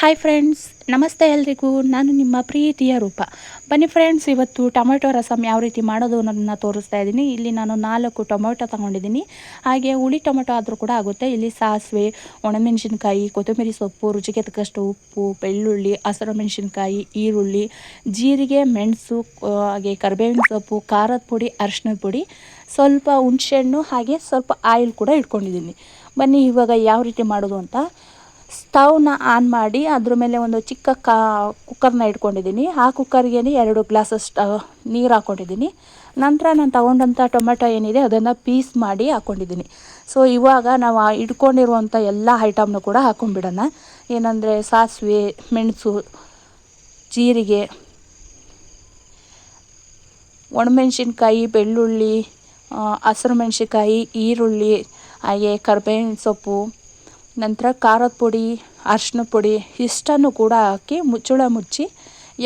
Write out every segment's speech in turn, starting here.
Hi friends ನಮಸ್ತೆ ಎಲ್ರಿಗೂ. ನಾನು ನಿಮ್ಮ ಪ್ರೀತಿಯ ರೂಪ. ಬನ್ನಿ ಫ್ರೆಂಡ್ಸ್ ಇವತ್ತು ಟೊಮೆಟೊ ರಸಮ್ ಯಾವ ರೀತಿ ಮಾಡೋದು ಅನ್ನೋದನ್ನ ತೋರಿಸ್ತಾ ಇದ್ದೀನಿ. ಇಲ್ಲಿ ನಾನು ನಾಲ್ಕು ಟೊಮೆಟೊ ತಗೊಂಡಿದ್ದೀನಿ. ಹಾಗೆ ಹುಳಿ ಟೊಮೆಟೊ ಆದರೂ ಕೂಡ ಆಗುತ್ತೆ. ಇಲ್ಲಿ ಸಾಸಿವೆ, ಒಣಮೆಣಸಿನ್ಕಾಯಿ, ಕೊತ್ತಂಬರಿ ಸೊಪ್ಪು, ರುಚಿಗೆ ತಕ್ಕಷ್ಟು ಉಪ್ಪು, ಬೆಳ್ಳುಳ್ಳಿ ಹಸಿರು ಮೆಣಸಿನ್ಕಾಯಿ ಈರುಳ್ಳಿ, ಜೀರಿಗೆ, ಮೆಣಸು ಹಾಗೆ ಕರಿಬೇವಿನ ಸೊಪ್ಪು, ಖಾರದ ಪುಡಿ ಅರಿಶಿನದ ಪುಡಿ, ಸ್ವಲ್ಪ ಹುಣಸೆಹಣ್ಣು, ಹಾಗೆ ಸ್ವಲ್ಪ ಆಯಿಲ್ ಕೂಡ ಇಟ್ಕೊಂಡಿದ್ದೀನಿ. ಬನ್ನಿ ಇವಾಗ ಯಾವ ರೀತಿ ಮಾಡೋದು ಅಂತ ಸ್ಟವ್ನ ಆನ್ ಮಾಡಿ ಅದ್ರ ಮೇಲೆ ಒಂದು ಚಿಕ್ಕ ಕಾ ಕುಕ್ಕರ್ನ ಇಟ್ಕೊಂಡಿದ್ದೀನಿ. ಆ ಕುಕ್ಕರ್ಗೆ ಎರಡು ಗ್ಲಾಸಷ್ಟು ನೀರು ಹಾಕ್ಕೊಂಡಿದ್ದೀನಿ ನಂತರ ನಾನು ತಗೊಂಡಂಥ ಟೊಮೆಟೊ ಏನಿದೆ ಅದನ್ನು ಪೀಸ್ ಮಾಡಿ ಹಾಕ್ಕೊಂಡಿದ್ದೀನಿ ಸೊ ಇವಾಗ ನಾವು ಇಟ್ಕೊಂಡಿರುವಂಥ ಎಲ್ಲ ಐಟಮ್ನು ಕೂಡ ಹಾಕ್ಕೊಂಡ್ಬಿಡೋಣ ಏನಂದರೆ ಸಾಸಿವೆ, ಮೆಣಸು, ಜೀರಿಗೆ, ಒಣಮೆಣ್ಸಿನ್ಕಾಯಿ, ಬೆಳ್ಳುಳ್ಳಿ ಹಸಿರು ಮೆಣಸಿನ್ಕಾಯಿ, ಈರುಳ್ಳಿ, ಹಾಗೆ ಕರ್ಬೇವಿನ ಸೊಪ್ಪು ನಂತರ ಖಾರದ ಪುಡಿ, ಅರಿಶಿನ ಪುಡಿ ಇಷ್ಟನ್ನು ಕೂಡ ಹಾಕಿ ಮುಚ್ಚಳ ಮುಚ್ಚಿ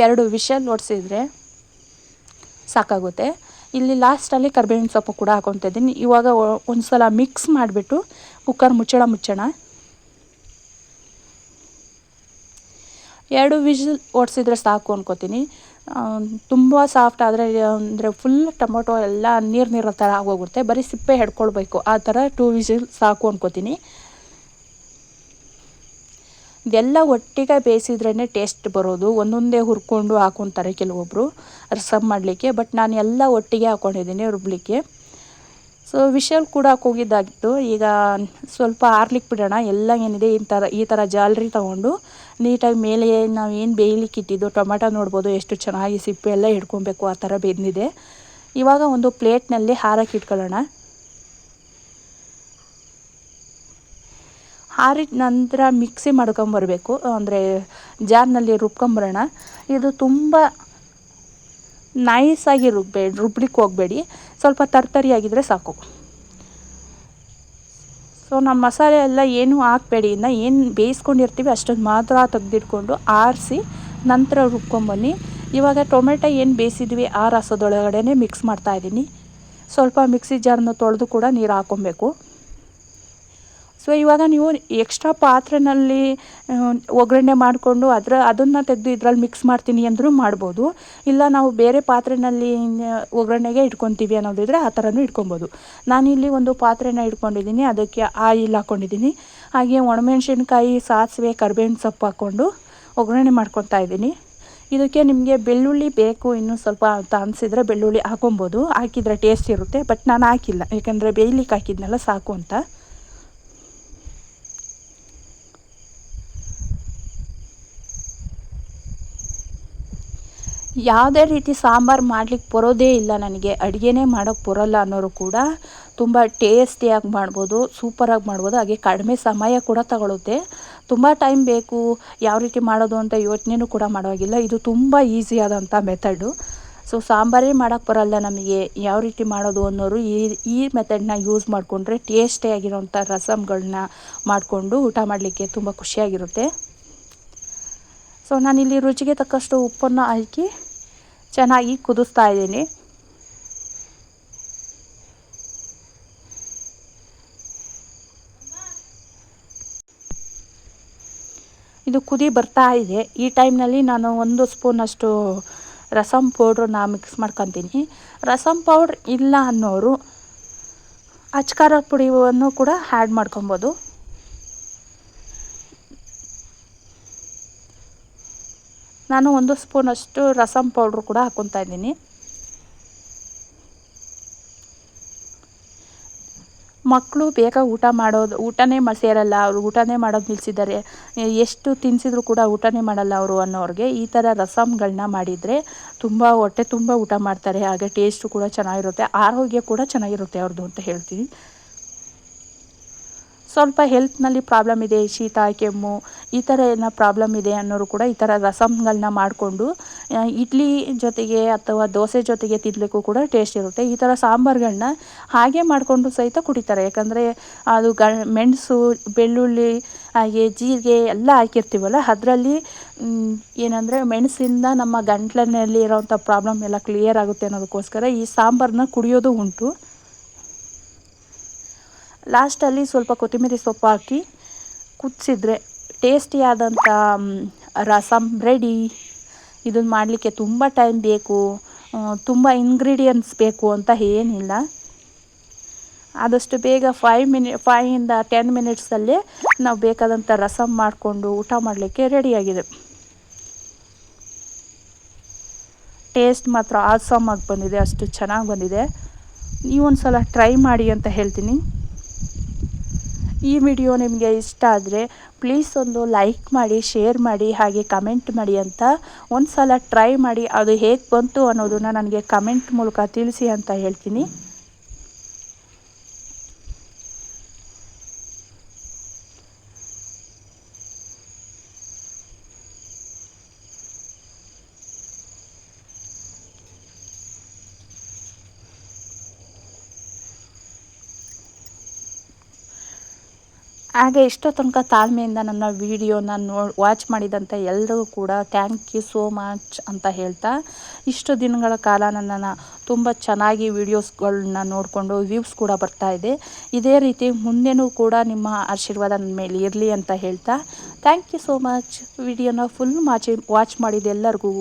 ಎರಡು ವಿಷಲ್ ಹೊಡ್ಸಿದ್ರೆ ಸಾಕಾಗುತ್ತೆ. ಇಲ್ಲಿ ಲಾಸ್ಟಲ್ಲಿ ಕರ್ಬೇವಿನ ಸೊಪ್ಪು ಕೂಡ ಹಾಕೊತಾ ಇದ್ದೀನಿ. ಇವಾಗ ಒಂದು ಸಲ ಮಿಕ್ಸ್ ಮಾಡಿಬಿಟ್ಟು ಕುಕ್ಕರ್ ಮುಚ್ಚಳ ಮುಚ್ಚೋಣ. ಎರಡು ವಿಷಲ್ ಓಡಿಸಿದ್ರೆ ಸಾಕು ಅನ್ಕೋತೀನಿ. ತುಂಬ ಸಾಫ್ಟ್ ಆದರೆ, ಅಂದರೆ ಫುಲ್ ಟೊಮೊಟೊ ಎಲ್ಲ ನೀರು ನೀರು ಥರ ಆಗೋಗುತ್ತೆ. ಬರೀ ಸಿಪ್ಪೆ ಹಿಡ್ಕೊಳ್ಬೇಕು. ಆ ಥರ ಟೂ ವಿಷಲ್ ಸಾಕು ಅನ್ಕೋತೀನಿ. ಇದೆಲ್ಲ ಒಟ್ಟಿಗೆ ಬೇಯಿಸಿದ್ರೇ ಟೇಸ್ಟ್ ಬರೋದು. ಒಂದೊಂದೇ ಹುರ್ಕೊಂಡು ಹಾಕೊತಾರೆ ಕೆಲವೊಬ್ಬರು ರಸಮ್ ಮಾಡಲಿಕ್ಕೆ. ಬಟ್ ನಾನು ಎಲ್ಲ ಒಟ್ಟಿಗೆ ಹಾಕ್ಕೊಂಡಿದ್ದೀನಿ ರುಬ್ಲಿಕ್ಕೆ. ಸೊ ವಿಷಲ್ ಕೂಡ ಹೋಗಿದ್ದಾಗಿತ್ತು ಈಗ ಸ್ವಲ್ಪ ಆರ್ಲಿಕ್ಕೆ ಬಿಡೋಣ. ಎಲ್ಲ ಏನಿದೆ, ಈ ಥರ ಈ ಥರ ಜಾಲರಿ ತೊಗೊಂಡು ನೀಟಾಗಿ ಮೇಲೆ ನಾವು ಏನು ಬೇಯಲಿಕ್ಕೆ ಇಟ್ಟಿದ್ದು, ಟೊಮೆಟೊ ನೋಡ್ಬೋದು ಎಷ್ಟು ಚೆನ್ನಾಗಿ ಸಿಪ್ಪೆ ಎಲ್ಲ ಹಿಡ್ಕೊಬೇಕು, ಆ ಥರ ಬೆಂದಿದೆ. ಇವಾಗ ಒಂದು ಪ್ಲೇಟ್ನಲ್ಲಿ ಹಾರಕ್ಕೆ ಇಟ್ಕೊಳ್ಳೋಣ. ಹಾರಿದ ನಂತರ ಮಿಕ್ಸಿ ಮಾಡ್ಕೊಂಬರ್ಬೇಕು ಅಂದರೆ ಜಾರ್ನಲ್ಲಿ ರುಬ್ಕೊಂಬರೋಣ ಇದು ತುಂಬ ನೈಸಾಗಿ ರುಬ್ಬೇಡಿ ರುಬ್ಲಿಕ್ಕೆ ಹೋಗಬೇಡಿ. ಸ್ವಲ್ಪ ತರ್ತರಿಯಾಗಿದ್ದರೆ ಸಾಕು. ಸೊ ನಮ್ಮ ಮಸಾಲೆ ಎಲ್ಲ ಏನು ಹಾಕ್ಬೇಡಿ. ಇನ್ನು ಏನು ಬೇಯಿಸ್ಕೊಂಡಿರ್ತೀವಿ ಅಷ್ಟೊಂದು ಮಾತ್ರ ತೆಗೆದಿಟ್ಕೊಂಡು ಆರಿಸಿ ನಂತರ ರುಬ್ಕೊಂಬನ್ನಿ ಇವಾಗ ಟೊಮೆಟೊ ಏನು ಬೇಯಿಸಿದ್ವಿ ಆ ರಸದೊಳಗಡೆ ಮಿಕ್ಸ್ ಮಾಡ್ತಾಯಿದ್ದೀನಿ ಸ್ವಲ್ಪ ಮಿಕ್ಸಿ ಜಾರನ್ನು ತೊಳೆದು ಕೂಡ ನೀರು ಹಾಕ್ಕೊಬೇಕು. ಸೊ ಇವಾಗ ನೀವು ಎಕ್ಸ್ಟ್ರಾ ಪಾತ್ರೆಯಲ್ಲಿ ಒಗ್ಗರಣೆ ಮಾಡಿಕೊಂಡು ಅದರ, ಅದನ್ನು ತೆಗೆದು ಇದರಲ್ಲಿ ಮಿಕ್ಸ್ ಮಾಡ್ತೀನಿ ಅಂದರೂ ಮಾಡ್ಬೋದು. ಇಲ್ಲ ನಾವು ಬೇರೆ ಪಾತ್ರೆಯಲ್ಲಿ ಒಗ್ಗರಣೆಗೆ ಇಟ್ಕೊತೀವಿ ಅನ್ನೋದಿದ್ರೆ ಆ ಥರನೂ ಇಟ್ಕೊಬೋದು. ನಾನಿಲ್ಲಿ ಒಂದು ಪಾತ್ರೆನ ಇಟ್ಕೊಂಡಿದ್ದೀನಿ, ಅದಕ್ಕೆ ಆಯಿಲ್ ಹಾಕ್ಕೊಂಡಿದ್ದೀನಿ ಹಾಗೆ ಒಣಮೆಣಸಿನ್ಕಾಯಿ, ಸಾಸಿವೆ, ಕರ್ಬೇವಿನ ಸೊಪ್ಪು ಹಾಕ್ಕೊಂಡು ಒಗ್ಗರಣೆ ಮಾಡ್ಕೊತಾ ಇದ್ದೀನಿ. ಇದಕ್ಕೆ ನಿಮಗೆ ಬೆಳ್ಳುಳ್ಳಿ ಬೇಕು, ಇನ್ನೂ ಸ್ವಲ್ಪ ಅಂತ ಅನಿಸಿದ್ರೆ ಬೆಳ್ಳುಳ್ಳಿ ಹಾಕೊಬೋದು. ಹಾಕಿದರೆ ಟೇಸ್ಟ್ ಇರುತ್ತೆ ಬಟ್ ನಾನು ಹಾಕಿಲ್ಲ. ಯಾಕಂದರೆ ಬೇಯ್ಲಿಕ್ಕೆ ಹಾಕಿದ್ನಲ್ಲ ಸಾಕು ಅಂತ. ಯಾವುದೇ ರೀತಿ ಸಾಂಬಾರು ಮಾಡ್ಲಿಕ್ಕೆ ಬರೋದೇ ಇಲ್ಲ ನನಗೆ. ಅಡುಗೆನೇ ಮಾಡೋಕ್ಕೆ ಬರೋಲ್ಲ ಅನ್ನೋರು ಕೂಡ ತುಂಬ ಟೇಸ್ಟಿಯಾಗಿ ಮಾಡ್ಬೋದು ಸೂಪರಾಗಿ ಮಾಡ್ಬೋದು. ಹಾಗೆ ಕಡಿಮೆ ಸಮಯ ಕೂಡ ತಗೊಳುತ್ತೆ. ತುಂಬ ಟೈಮ್ ಬೇಕು, ಯಾವ ರೀತಿ ಮಾಡೋದು ಅಂತ ಯೋಚನೆನೂ ಕೂಡ ಮಾಡೋವಾಗಿಲ್ಲ. ಇದು ತುಂಬ ಈಸಿಯಾದಂಥ ಮೆಥಡು ಸೊ ಸಾಂಬಾರೇ ಮಾಡೋಕ್ಕೆ ಬರಲ್ಲ ನಮಗೆ. ಯಾವ ರೀತಿ ಮಾಡೋದು ಅನ್ನೋರು ಈ ಈ ಮೆಥಡ್ನ ಯೂಸ್ ಮಾಡಿಕೊಂಡ್ರೆ ಟೇಸ್ಟಿಯಾಗಿರೋಂಥ ರಸಮ್ಗಳನ್ನ ಮಾಡಿಕೊಂಡು ಊಟ ಮಾಡಲಿಕ್ಕೆ ತುಂಬ ಖುಷಿಯಾಗಿರುತ್ತೆ. ಸೊ ನಾನಿಲ್ಲಿ ರುಚಿಗೆ ತಕ್ಕಷ್ಟು ಉಪ್ಪನ್ನು ಹಾಕಿ ಚೆನ್ನಾಗಿ ಕುದಿಸ್ತಾ ಇದ್ದೀನಿ. ಇದು ಕುದಿ ಬರ್ತಾ ಇದೆ. ಈ ಟೈಮ್ನಲ್ಲಿ ನಾನು ಒಂದು ಸ್ಪೂನಷ್ಟು ರಸಮ್ ಪೌಡ್ರನ್ನ ಮಿಕ್ಸ್ ಮಾಡ್ಕೊತೀನಿ. ರಸಮ್ ಪೌಡ್ರ್ ಇಲ್ಲ ಅನ್ನೋರು ಅಚ್ಕಾರ ಪುಡಿಯನ್ನು ಕೂಡ ಆ್ಯಡ್ ಮಾಡ್ಕೊಬೋದು. ನಾನು ಒಂದು ಸ್ಪೂನಷ್ಟು ರಸಮ್ ಪೌಡ್ರ್ ಕೂಡ ಹಾಕ್ಕೊತಾ ಇದ್ದೀನಿ. ಮಕ್ಕಳು ಬೇಗ ಊಟ ಮಾಡೋದು, ಊಟನೇ ಮ ಸೇರಲ್ಲ ಅವರು ಊಟನೇ ಮಾಡೋದು ನಿಲ್ಲಿಸಿದ್ದಾರೆ ಎಷ್ಟು ತಿನ್ನಿಸಿದ್ರು ಕೂಡ ಊಟನೇ ಮಾಡಲ್ಲ ಅವರು ಅನ್ನೋರಿಗೆ. ಈ ಥರ ರಸಮ್ಗಳನ್ನ ಮಾಡಿದರೆ ತುಂಬ ಹೊಟ್ಟೆ ತುಂಬ ಊಟ ಮಾಡ್ತಾರೆ. ಹಾಗೆ ಟೇಸ್ಟು ಕೂಡ ಚೆನ್ನಾಗಿರುತ್ತೆ, ಆರೋಗ್ಯ ಕೂಡ ಚೆನ್ನಾಗಿರುತ್ತೆ ಅವ್ರದ್ದು ಅಂತ ಹೇಳ್ತೀನಿ. ಸ್ವಲ್ಪ ಹೆಲ್ತ್ನಲ್ಲಿ ಪ್ರಾಬ್ಲಮ್ ಇದೆ, ಶೀತ, ಕೆಮ್ಮು, ಈ ಥರ ಏನ ಪ್ರಾಬ್ಲಮ್ ಇದೆ ಅನ್ನೋರು ಕೂಡ ಈ ಥರ ರಸಮ್ಗಳನ್ನ ಮಾಡಿಕೊಂಡು ಇಡ್ಲಿ ಜೊತೆಗೆ ಅಥವಾ ದೋಸೆ ಜೊತೆಗೆ ತಿನ್ನಲಿಕ್ಕೂ ಕೂಡ ಟೇಸ್ಟ್ ಇರುತ್ತೆ. ಈ ಥರ ಸಾಂಬಾರುಗಳನ್ನ ಹಾಗೆ ಮಾಡಿಕೊಂಡು ಸಹಿತ ಕುಡಿತಾರೆ. ಯಾಕಂದರೆ ಅದು ಗ, ಮೆಣಸು, ಬೆಳ್ಳುಳ್ಳಿ, ಹಾಗೆ ಜೀರಿಗೆ ಎಲ್ಲ ಹಾಕಿರ್ತೀವಲ್ಲ, ಅದರಲ್ಲಿ ಏನಂದರೆ ಮೆಣಸಿಂದ ನಮ್ಮ ಗಂಟ್ಲನಲ್ಲಿ ಇರೋವಂಥ ಪ್ರಾಬ್ಲಮ್ ಎಲ್ಲ ಕ್ಲಿಯರ್ ಆಗುತ್ತೆ ಅನ್ನೋದಕ್ಕೋಸ್ಕರ ಈ ಸಾಂಬಾರನ್ನ ಕುಡಿಯೋದು ಉಂಟು. ಲಾಸ್ಟಲ್ಲಿ ಸ್ವಲ್ಪ ಕೊತ್ತಂಬರಿ ಸೊಪ್ಪು ಹಾಕಿ ಕುದಿಸಿದ್ರೆ ಟೇಸ್ಟಿಯಾದಂಥ ರಸಮ್ ರೆಡಿ ಇದನ್ನು ಮಾಡಲಿಕ್ಕೆ ತುಂಬ ಟೈಮ್ ಬೇಕು ತುಂಬ ಇಂಗ್ರೀಡಿಯೆಂಟ್ಸ್ ಬೇಕು ಅಂತ ಏನಿಲ್ಲ. ಆದಷ್ಟು ಬೇಗ ಫೈವ್ ಮಿನಿ ಫೈಯಿಂದ ಟೆನ್ ಮಿನಿಟ್ಸಲ್ಲೇ ನಾವು ಬೇಕಾದಂಥ ರಸಮ್ ಮಾಡಿಕೊಂಡು ಊಟ ಮಾಡಲಿಕ್ಕೆ ರೆಡಿಯಾಗಿದೆ ಟೇಸ್ಟ್ ಮಾತ್ರ ಆಸಮ್ ಆಗಿ ಬಂದಿದೆ, ಅಷ್ಟು ಚೆನ್ನಾಗಿ ಬಂದಿದೆ. ನೀವೊಂದು ಸಲ ಟ್ರೈ ಮಾಡಿ ಅಂತ ಹೇಳ್ತೀನಿ. ಈ ವಿಡಿಯೋ ನಿಮಗೆ ಇಷ್ಟ ಆದರೆ ಪ್ಲೀಸ್ ಒಂದು ಲೈಕ್ ಮಾಡಿ ಶೇರ್ ಮಾಡಿ, ಹಾಗೆ ಕಮೆಂಟ್ ಮಾಡಿ ಅಂತ ಒಂದು ಸಲ ಟ್ರೈ ಮಾಡಿ ಅದು ಹೇಗೆ ಬಂತು ಅನ್ನೋದನ್ನು ನನಗೆ ಕಮೆಂಟ್ ಮೂಲಕ ತಿಳಿಸಿ ಅಂತ ಹೇಳ್ತೀನಿ. ಹಾಗೆ ಇಷ್ಟೋ ತನಕ ತಾಳ್ಮೆಯಿಂದ ನನ್ನ ವಿಡಿಯೋನ ನೋ ವಾಚ್ ಮಾಡಿದಂಥ ಎಲ್ಲರಿಗೂ ಕೂಡ ಥ್ಯಾಂಕ್ ಯು ಸೋ ಮಚ್ ಅಂತ ಹೇಳ್ತಾ, ಇಷ್ಟು ದಿನಗಳ ಕಾಲ ನನ್ನನ್ನು ತುಂಬ ಚೆನ್ನಾಗಿ ವೀಡಿಯೋಸ್ಗಳನ್ನ ನೋಡಿಕೊಂಡು ವ್ಯೂವ್ಸ್ ಕೂಡ ಬರ್ತಾ ಇದೆ. ಇದೇ ರೀತಿ ಮುಂದೆನೂ ಕೂಡ ನಿಮ್ಮ ಆಶೀರ್ವಾದ ನನ್ನ ಮೇಲೆ ಇರಲಿ ಅಂತ ಹೇಳ್ತಾ ಥ್ಯಾಂಕ್ ಯು ಸೋ ಮಚ್ ವಿಡಿಯೋನ ಫುಲ್ ಮಾಚಿ ವಾಚ್ ಮಾಡಿದ ಎಲ್ಲರಿಗೂ